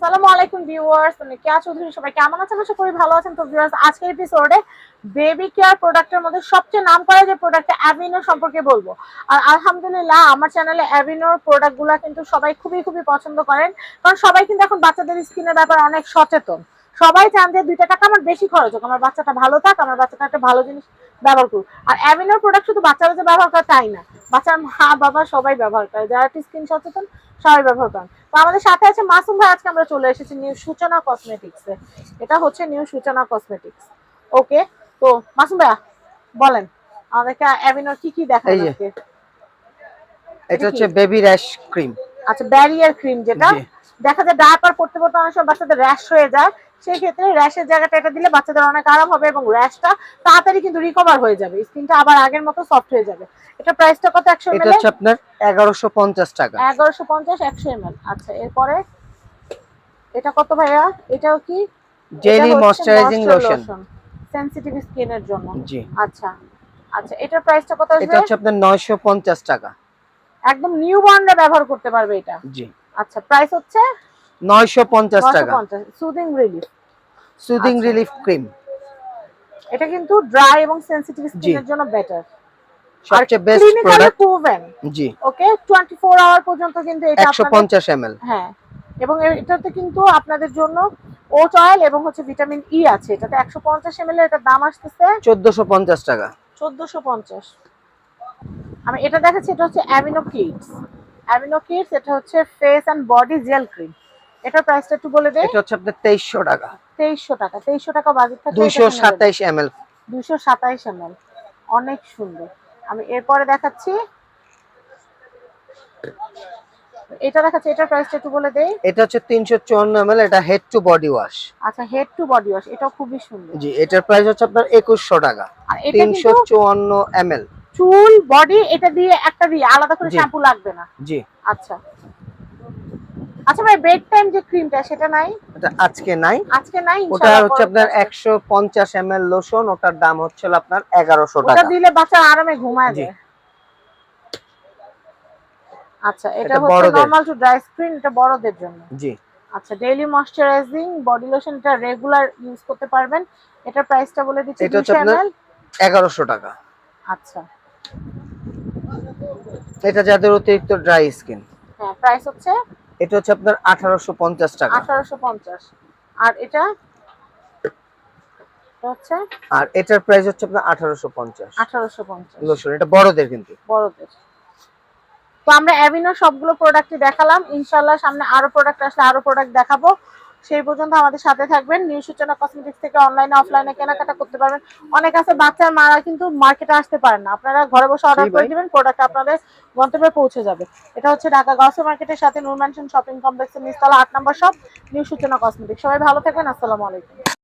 আসসালামু আলাইকুম ভিউয়ার্স মানে কেয়া চৌধুরী সবাই কেমন আছেন? আশা করি ভালো আছেন। তো ভিউয়ার্স, আজকের এপিসোডে বেবি কেয়ার প্রোডাক্টের মধ্যে সবচেয়ে নাম করা যে প্রোডাক্ট অ্যাভিনো সম্পর্কে বলব। আর আলহামদুলিল্লাহ, আমার চ্যানেলে অ্যাভিনোর প্রোডাক্টগুলো কিন্তু সবাই খুবই খুবই পছন্দ করেন। কারণ সবাই কিন্তু এখন বাচ্চাদের স্কিনের ব্যাপারে অনেক সচেতন। সবাই চান যে দুইটা টাকা আমার বেশি খরচ হোক, আমার বাচ্চাটা ভালো থাক, আমার বাচ্চাটা একটা ভালো জিনিস ব্যবহার করুক। আর অ্যাভিনোর প্রোডাক্ট শুধু বাচ্চারা যে ব্যবহার করে তাই না। বাচ্চার মা বাবা সবাই ব্যবহার করে। যারা স্কিন সচেতন সবাই ব্যবহার করেন। তো আমাদের সাথে আছে মাসুম ভাই আজকে আমরা চলে এসেছি নিউ সূচনা কসমেটিক্স এটা হচ্ছে নিউ সূচনা কসমেটিক্স ওকে তো মাসুম ভাইয়া বলেন আমাদেরকে অ্যাভিনোর কি কি দেখা যাচ্ছে এটা হচ্ছে বেবি র্যাশ ক্রিম আচ্ছা ব্যারিয়ার ক্রিম যেটা। দেখা যায় ডায়াপার পড়তে পড়তে অনেক সময় বাচ্চাদের র্যাশ হয়ে যায় সেই ক্ষেত্রে র্যাশের জায়গাটা এটা দিলে বাচ্চাদের অনেক আরাম হবে এবং র্যাশটা তাড়াতাড়ি কিন্তু রিকভার হয়ে যাবে। স্কিনটা আবার আগের মতো সফট হয়ে যাবে। এটা প্রাইসটা কত? একশো এটা হচ্ছে আপনার এগারোশো পঞ্চাশ টাকা। এগারোশো পঞ্চাশ একশো এমএল আচ্ছা এরপরে? এটা কত ভাইয়া? এটাও কি? জেলি ময়শ্চারাইজিং লোশন সেনসিটিভ স্কিনের জন্য। জি। আচ্ছা। আচ্ছা এটার প্রাইসটা কত এটা হচ্ছে আপনার নয়শো পঞ্চাশ টাকা। একদম নিউ বর্নরা ব্যবহার করতে পারবে এটা। জি। আচ্ছা প্রাইস হচ্ছে? নয়শো পঞ্চাশ টাকা। Soothing relief soothing. Relief cream এটা কিন্তু ড্রাই এবং সেনসিটিভ স্কিনের জন্য বেটার সবচেয়ে বেস্ট প্রোডাক্ট প্রুভেন জি। ওকে 24 আওয়ার পর্যন্ত কিন্তু এটা একশো আপনাদের পঞ্চাশ এম হ্যাঁ। এবং এটাতে কিন্তু আপনাদের জন্য ওট অয়েল এবং হচ্ছে ভিটামিন ই আছে। এটাতে 150 ml এর এটার দাম আসতেছে চোদ্দশো পঞ্চাশ টাকা। 1450 আমি এটা দেখাচ্ছি এটা হচ্ছে অ্যামিনো কিডস অ্যামিনো কিডস এটা হচ্ছে face and body gel cream এটার প্রাইসটা একটু বলে দেই। এটা হচ্ছে আপনার তেইশশো টাকা। 2300 টাকা 2300 টাকা বাজেট থাকে দুইশো সাতাইশ এম এল 227 ml অনেক সুন্দর। আমি এরপরে দেখাচ্ছি। এটা দেখাচ্ছি এটার প্রাইসটা একটু বলে দেই। এটা হচ্ছে তিনশো চুয়ান্ন এম এটা হেড টু বডি ওয়াশ আচ্ছা হেড টু বডি ওয়াশ এটাও খুবই সুন্দর। জি এটার প্রাইস হচ্ছে আপনার একুশশো টাকা। আর এটা চুল বডি এটা দিয়ে একটা দিয়ে আলাদা করে। শ্যাম্পু লাগবে না। জি। আচ্ছা। আচ্ছা ভাই বেড টাইম যে ক্রিমটা সেটা নাই? এটা আজকে নাই। আজকে নাই ওটা হচ্ছে আপনার আসবে। একশো পঞ্চাশ এম এল লোশন ওটার দাম হচ্ছে আপনার এগারোশো ওটা দিলে বাচ্চা আরামে ঘুমায় যায়। আচ্ছা এটা এটা হচ্ছে। নরমাল টু ড্রাই স্ক্রিন এটা বড়দের জন্য। জি। আচ্ছা ডেইলি ময়শ্চারাইজিং বডি লোশন এটা রেগুলার ইউজ করতে পারবেন। এটার প্রাইসটা বলে দিচ্ছি এটা হচ্ছে আপনার ml এগারোশো টাকা। আচ্ছা। এটা যাদের অতিরিক্ত ড্রাই স্কিন হ্যাঁ প্রাইস হচ্ছে এটা হচ্ছে আপনার আঠারোশো পঞ্চাশ টাকা। 1850 আর এটা? হচ্ছে? আর এটার প্রাইস হচ্ছে আপনার আঠারোশো পঞ্চাশ। 1850 লোশন এটা বড়দের কিন্তু। বড়দের। তো আমরা অ্যাভিনো সবগুলো প্রোডাক্টই দেখালাম। ইনশাল্লাহ সামনে আরও প্রোডাক্ট আসলে আরও প্রোডাক্ট দেখাবো। সেই পর্যন্ত আমাদের সাথে থাকবেন। নিউ সূচনা কসমেটিক্স থেকে অনলাইনে অফলাইনে কেনাকাটা করতে পারবেন। অনেক আছে বাচ্চার মারা কিন্তু মার্কেটে আসতে পারেন না। আপনারা ঘরে বসে অর্ডার করে। দিবেন প্রোডাক্ট আপনাদের গন্তব্যে পৌঁছে যাবে। এটা হচ্ছে ঢাকা গাউসে মার্কেটের সাথে নুরম্যানশন শপিং কমপ্লেক্সের নিচতলা আট নম্বর শপ নিউ সূচনা কসমেটিক্স সবাই ভালো থাকবেন আসসালামু আলাইকুম।